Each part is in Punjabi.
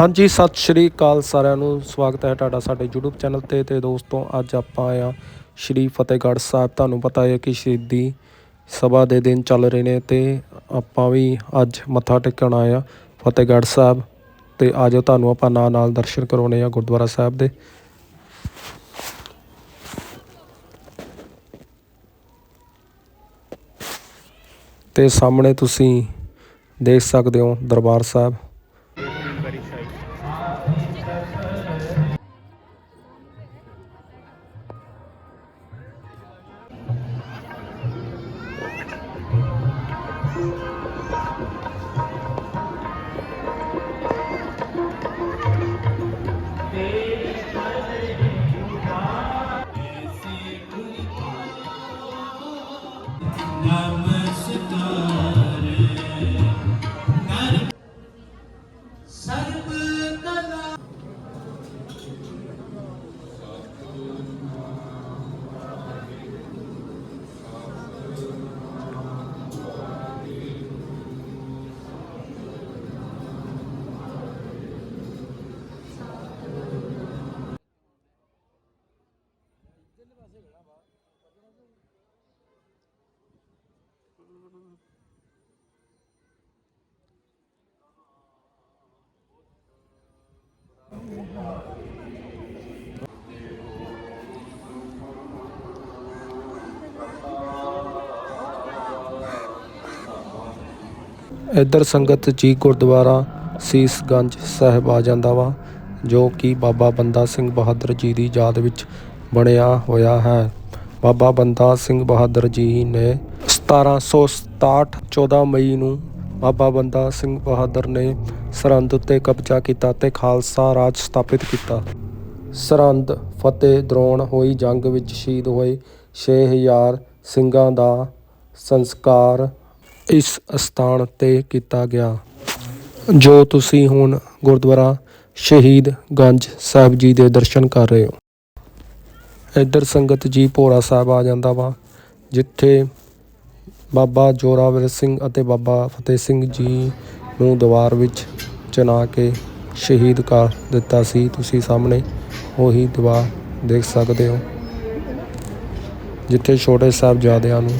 ਹਾਂਜੀ, ਸਤਿ ਸ਼੍ਰੀ ਅਕਾਲ ਸਾਰਿਆਂ ਨੂੰ। ਸਵਾਗਤ ਹੈ ਤੁਹਾਡਾ ਸਾਡੇ YouTube ਚੈਨਲ ਤੇ ਤੇ ਦੋਸਤੋ, ਅੱਜ ਆਪਾਂ ਆਏ ਆ ਸ਼੍ਰੀ ਫਤਿਹਗੜ੍ਹ ਸਾਹਿਬ। ਤੁਹਾਨੂੰ ਪਤਾ ਹੈ ਕਿ ਸ਼ਹੀਦੀ ਸਭਾ ਦੇ ਦਿਨ ਚੱਲ ਰਹੇ ਨੇ ਤੇ ਆਪਾਂ ਵੀ ਅੱਜ ਮੱਥਾ ਟੇਕਣ ਆਏ ਆ ਫਤਿਹਗੜ੍ਹ ਸਾਹਿਬ ਤੇ ਆਜੋ ਤੁਹਾਨੂੰ ਆਪਾਂ ਨਾਲ ਨਾਲ ਦਰਸ਼ਨ ਕਰਾਉਣੇ ਆ ਗੁਰਦੁਆਰਾ ਸਾਹਿਬ ਦੇ। ਤੇ ਸਾਹਮਣੇ ਤੁਸੀਂ ਦੇਖ ਸਕਦੇ ਹੋ ਦਰਬਾਰ ਸਾਹਿਬ। ਇੱਧਰ ਸੰਗਤ ਜੀ ਗੁਰਦੁਆਰਾ ਸੀਸਗੰਜ ਸਾਹਿਬ ਆ ਜਾਂਦਾ ਵਾ, ਜੋ ਕਿ ਬਾਬਾ ਬੰਦਾ ਸਿੰਘ ਬਹਾਦਰ ਜੀ ਦੀ ਯਾਦ ਵਿੱਚ ਬਣਿਆ ਹੋਇਆ ਹੈ। ਬਾਬਾ ਬੰਦਾ ਸਿੰਘ ਬਹਾਦਰ ਜੀ ਨੇ 1767 14 ਮਈ ਨੂੰ ਬਾਬਾ ਬੰਦਾ ਸਿੰਘ ਬਹਾਦਰ ਨੇ ਸਰਹੰਦ ਉੱਤੇ ਕਬਜ਼ਾ ਕੀਤਾ ਤੇ ਖਾਲਸਾ ਰਾਜ ਸਥਾਪਿਤ ਕੀਤਾ। ਸਰਹੰਦ ਫਤਿਹ ਦਰੋਣ ਹੋਈ ਜੰਗ ਵਿੱਚ ਸ਼ਹੀਦ ਹੋਏ 6000 ਸਿੰਘਾਂ ਦਾ ਸੰਸਕਾਰ ਇਸ ਸਥਾਨ ਤੇ ਕੀਤਾ ਗਿਆ। ਜੋ ਤੁਸੀਂ ਹੁਣ ਗੁਰਦੁਆਰਾ ਸ਼ਹੀਦ ਗੰਜ ਸਾਹਿਬ ਜੀ ਦੇ ਦਰਸ਼ਨ ਕਰ ਰਹੇ ਹੋ। ਇੱਧਰ ਸੰਗਤ ਜੀ ਭੋਰਾ ਸਾਹਿਬ ਆ ਜਾਂਦਾ ਵਾ, ਜਿੱਥੇ ਬਾਬਾ ਜੋਰਾਵਰ ਸਿੰਘ ਅਤੇ ਬਾਬਾ ਫਤਿਹ ਸਿੰਘ ਜੀ ਨੂੰ ਦੀਵਾਰ ਵਿੱਚ ਚਿਣਾ ਕੇ ਸ਼ਹੀਦ ਕਰ ਦਿੱਤਾ ਸੀ। ਤੁਸੀਂ ਸਾਹਮਣੇ ਉਹੀ ਦੀਵਾਰ ਦੇਖ ਸਕਦੇ ਹੋ, ਜਿੱਥੇ ਛੋਟੇ ਸਾਹਿਬਜ਼ਾਦਿਆਂ ਨੂੰ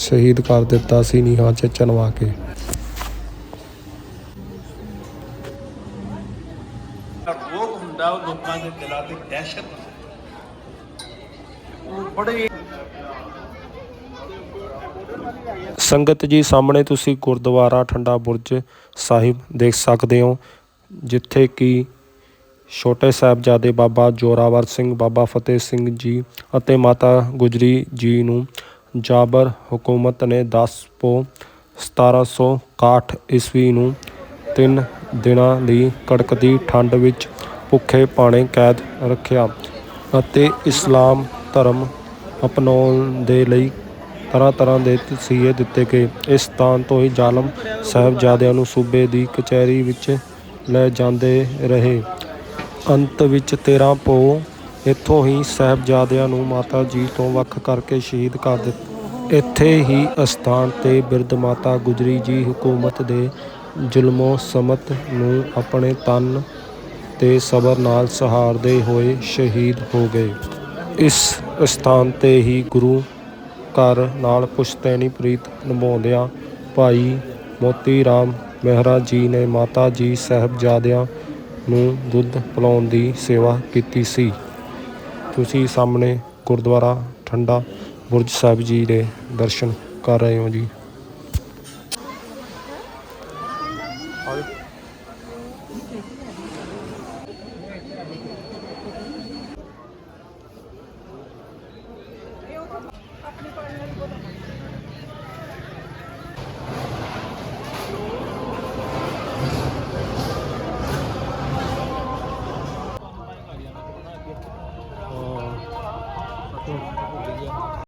ਸ਼ਹੀਦ ਕਰ ਦਿੱਤਾ ਸੀ, ਨੀਹਾਂ 'ਚ ਚਨਵਾ ਕੇ। ਰੋਗ ਹੁੰਦਾ ਲੋਕਾਂ ਦੇ ਦਿਲਾਂ ਤੇ ਦਹਿਸ਼ਤ ਉਹ ਬੜੇ ਸੰਗਤ ਜੀ ਸਾਹਮਣੇ ਤੁਸੀਂ ਗੁਰਦੁਆਰਾ ਠੰਡਾ ਬੁਰਜ ਸਾਹਿਬ ਦੇਖ ਸਕਦੇ ਹੋ, ਜਿੱਥੇ ਕਿ ਛੋਟੇ ਸਾਹਿਬਜ਼ਾਦੇ ਬਾਬਾ ਜੋਰਾਵਰ ਸਿੰਘ, ਬਾਬਾ ਫਤਿਹ ਸਿੰਘ ਜੀ ਅਤੇ ਮਾਤਾ ਗੁਜਰੀ ਜੀ ਨੂੰ ਜਾਬਰ ਹਕੂਮਤ ਨੇ 10 ਪੋ 1761 ਈਸਵੀ ਨੂੰ ਤਿੰਨ ਦਿਨਾਂ ਲਈ ਕੜਕਦੀ ਠੰਡ ਵਿੱਚ ਭੁੱਖੇ ਪਾਣੇ ਕੈਦ ਰੱਖਿਆ ਅਤੇ ਇਸਲਾਮ ਧਰਮ ਅਪਣਾਉਣ ਦੇ ਲਈ ਤਰ੍ਹਾਂ ਤਰ੍ਹਾਂ ਦੇ ਤਸੀਹੇ ਦਿੱਤੇ ਗਏ। ਇਸ ਸਥਾਨ ਤੋਂ ਹੀ ਜ਼ਾਲਮ ਸਾਹਿਬਜ਼ਾਦਿਆਂ ਨੂੰ ਸੂਬੇ ਦੀ ਕਚਹਿਰੀ ਵਿੱਚ ਲੈ ਜਾਂਦੇ ਰਹੇ। ਅੰਤ ਵਿੱਚ 13 ਪੋ ਇੱਥੋਂ ਹੀ ਸਾਹਿਬਜ਼ਾਦਿਆਂ ਨੂੰ ਮਾਤਾ ਜੀ ਤੋਂ ਵੱਖ ਕਰਕੇ ਸ਼ਹੀਦ ਕਰ ਦਿੱਤਾ ਇੱਥੇ ਹੀ ਅਸਥਾਨ ਤੇ ਬਿਰਧ ਮਾਤਾ ਗੁਜਰੀ ਜੀ ਹਕੂਮਤ ਦੇ ਜ਼ੁਲਮੋ ਸਮਤ ਨੂੰ ਆਪਣੇ ਤਨ ਤੇ ਸਬਰ ਨਾਲ ਸਹਾਰਦੇ ਹੋਏ ਸ਼ਹੀਦ ਹੋ ਗਏ। ਇਸ ਸਥਾਨ ਤੇ ਹੀ ਗੁਰੂ ਘਰ ਨਾਲ ਪੁਸ਼ਤੈਨੀ ਪ੍ਰੀਤ ਨਿਭਾਉਂਦਿਆਂ ਭਾਈ ਮੋਤੀ ਰਾਮ ਮਹਿਰਾ ਜੀ ਨੇ ਮਾਤਾ ਜੀ ਸਾਹਿਬਜ਼ਾਦਿਆਂ ਨੂੰ ਦੁੱਧ ਪਿਲਾਉਣ ਦੀ ਸੇਵਾ ਕੀਤੀ ਸੀ। ਤੁਸੀਂ ਸਾਹਮਣੇ ਗੁਰਦੁਆਰਾ ਠੰਡਾ ਬੁਰਜ ਸਾਹਿਬ ਜੀ ਦੇ ਦਰਸ਼ਨ ਕਰ ਰਹੇ ਹੋ ਜੀ।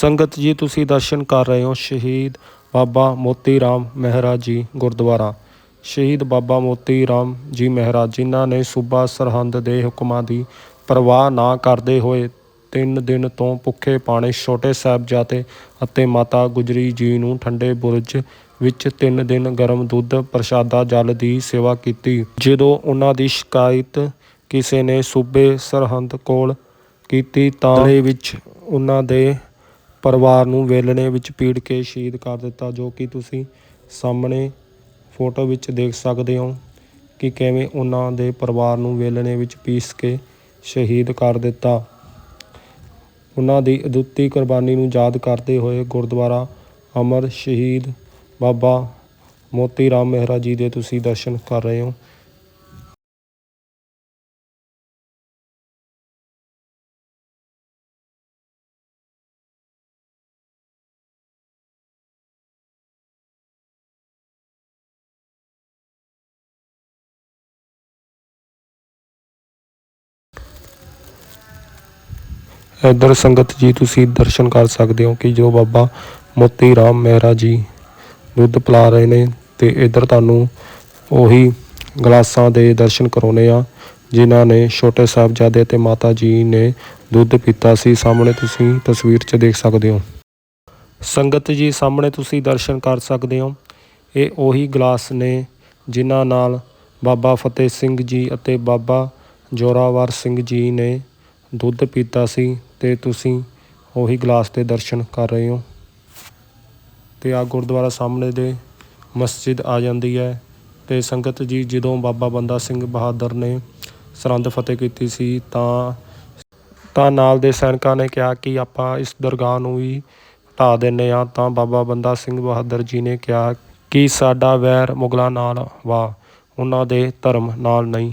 ਸੰਗਤ ਜੀ, ਤੁਸੀਂ ਦਰਸ਼ਨ ਕਰ ਰਹੇ ਹੋ ਸ਼ਹੀਦ ਬਾਬਾ ਮੋਤੀ ਰਾਮ ਮਹਿਰਾ ਜੀ ਗੁਰਦੁਆਰਾ। ਸ਼ਹੀਦ ਬਾਬਾ ਮੋਤੀ ਰਾਮ ਜੀ ਮਹਿਰਾਜ ਜਿਨ੍ਹਾਂ ਨੇ ਸੂਬਾ ਸਰਹੰਦ ਦੇ ਹੁਕਮਾਂ ਦੀ ਪਰਵਾਹ ਨਾ ਕਰਦੇ ਹੋਏ ਤਿੰਨ ਦਿਨ ਤੋਂ ਭੁੱਖੇ ਪਾਣੇ ਛੋਟੇ ਸਾਹਿਬਜ਼ਾਦੇ ਅਤੇ ਮਾਤਾ ਗੁਜਰੀ ਜੀ ਨੂੰ ਠੰਡੇ ਬੁਰਜ ਵਿੱਚ ਤਿੰਨ ਦਿਨ ਗਰਮ ਦੁੱਧ ਪ੍ਰਸ਼ਾਦਾ ਜਲ ਦੀ ਸੇਵਾ ਕੀਤੀ। ਜਦੋਂ ਉਹਨਾਂ ਦੀ ਸ਼ਿਕਾਇਤ ਕਿਸੇ ਨੇ ਸੂਬੇ ਸਰਹੰਦ ਕੋਲ ਕੀਤੀ ਤਾਂ ਦੇ ਵਿੱਚ ਉਹਨਾਂ ਦੇ ਪਰਿਵਾਰ ਨੂੰ ਵੇਲਣੇ ਵਿੱਚ ਪੀੜ ਕੇ ਸ਼ਹੀਦ ਕਰ ਦਿੱਤਾ, ਜੋ ਕਿ ਤੁਸੀਂ ਸਾਹਮਣੇ ਫੋਟੋ ਵਿੱਚ ਦੇਖ ਸਕਦੇ ਹੋ ਕਿ ਕਿਵੇਂ ਉਹਨਾਂ ਦੇ ਪਰਿਵਾਰ ਨੂੰ ਵੇਲਣੇ ਵਿੱਚ ਪੀਸ ਕੇ ਸ਼ਹੀਦ ਕਰ ਦਿੱਤਾ। ਉਹਨਾਂ ਦੀ ਅਦੁੱਤੀ ਕੁਰਬਾਨੀ ਨੂੰ ਯਾਦ ਕਰਦੇ ਹੋਏ ਗੁਰਦੁਆਰਾ ਅਮਰ ਸ਼ਹੀਦ ਬਾਬਾ ਮੋਤੀ ਰਾਮ ਮਹਿਰਾ ਜੀ ਦੇ ਤੁਸੀਂ ਦਰਸ਼ਨ ਕਰ ਰਹੇ ਹੋ। ਇੱਧਰ ਸੰਗਤ ਜੀ, ਤੁਸੀਂ ਦਰਸ਼ਨ ਕਰ ਸਕਦੇ ਹੋ ਕਿ ਜੋ ਬਾਬਾ ਮੋਤੀ ਰਾਮ ਮਹਿਰਾ ਜੀ ਦੁੱਧ ਪਿਲਾ ਰਹੇ ਨੇ ਤੇ ਇੱਧਰ ਤੁਹਾਨੂੰ ਉਹੀ ਗਲਾਸਾਂ ਦੇ ਦਰਸ਼ਨ ਕਰਾਉਣੇ ਆ, ਜਿਨ੍ਹਾਂ ਨੇ ਛੋਟੇ ਸਾਹਿਬਜ਼ਾਦੇ ਤੇ ਮਾਤਾ ਜੀ ਨੇ ਦੁੱਧ ਪੀਤਾ ਸੀ। ਸਾਹਮਣੇ ਤੁਸੀਂ ਤਸਵੀਰ 'ਚ ਦੇਖ ਸਕਦੇ ਹੋ। ਸੰਗਤ ਜੀ, ਸਾਹਮਣੇ ਤੁਸੀਂ ਦਰਸ਼ਨ ਕਰ ਸਕਦੇ ਹੋ। ਇਹ ਉਹੀ ਗਲਾਸ ਨੇ ਜਿਨ੍ਹਾਂ ਨਾਲ ਬਾਬਾ ਫਤਿਹ ਸਿੰਘ ਜੀ ਅਤੇ ਬਾਬਾ ਜੋਰਾਵਰ ਸਿੰਘ ਜੀ ਨੇ ਦੁੱਧ ਪੀਤਾ ਸੀ। ਤੇ ਤੁਸੀਂ ਉਹੀ ਗਲਾਸ 'ਤੇ ਦਰਸ਼ਨ ਕਰ ਰਹੇ ਹੋ। ਤੇ ਆ ਗੁਰਦੁਆਰਾ ਸਾਹਮਣੇ ਦੇ ਮਸਜਿਦ ਆ ਜਾਂਦੀ ਹੈ ਤੇ ਸੰਗਤ ਜੀ ਜਦੋਂ ਬਾਬਾ ਬੰਦਾ ਸਿੰਘ ਬਹਾਦਰ ਨੇ ਸਰਹੰਦ ਫਤਿਹ ਕੀਤੀ ਸੀ ਤਾਂ ਤਾਂ ਨਾਲ ਦੇ ਸੈਨਿਕਾਂ ਨੇ ਕਿਹਾ ਕਿ ਆਪਾਂ ਇਸ ਦਰਗਾਹ ਨੂੰ ਵੀ ਢਾ ਦਿੰਨੇ ਆ ਤਾਂ ਬਾਬਾ ਬੰਦਾ ਸਿੰਘ ਬਹਾਦਰ ਜੀ ਨੇ ਕਿਹਾ ਕਿ ਸਾਡਾ ਵੈਰ ਮੁਗਲਾਂ ਨਾਲ ਵਾ, ਉਹਨਾਂ ਦੇ ਧਰਮ ਨਾਲ ਨਹੀਂ।